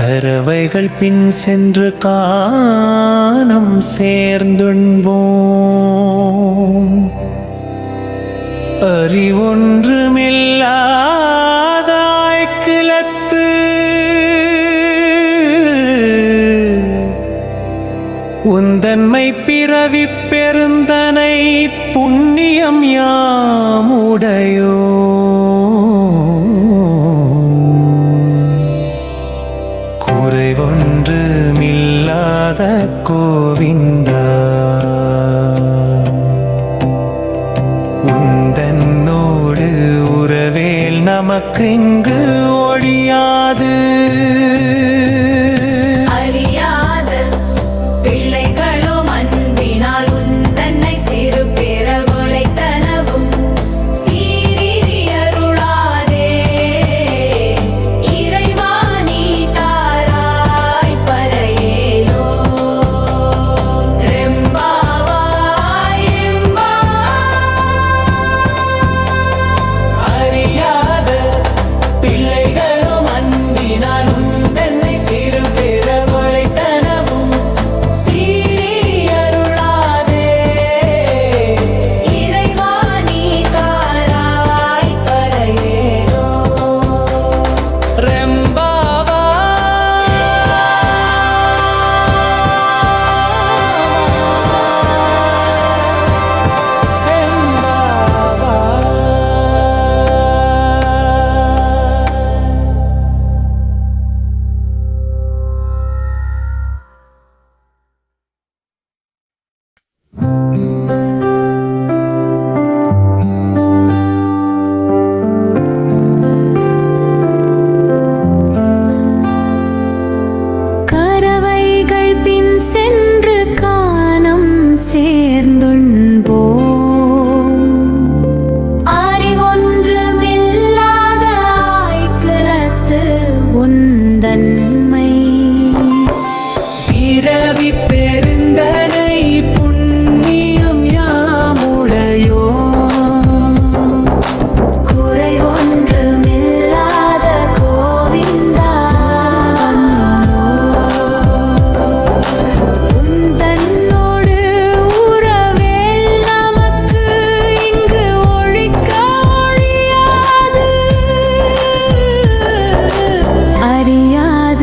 கரவைகள் பின் சென்று காணம் சேர்ந்துண்போம். அறிவொன்றுமில்லாதாய் கிளத்து உந்தன்மை பிறவி பெருந்தனை புண்ணியம் கோவிந்தா. உந்தன்னோடு உறவேல் நமக்கு இங்கு பிறவி பெருந்தனை புண்ணியம் யாமுடையோ? குறை ஒன்றுமில்லாத கோவிந்தா. உந்தன்னோடு உறவேல் நமக்கு இங்கு ஒழிக்க ஒழியாது. அறியாத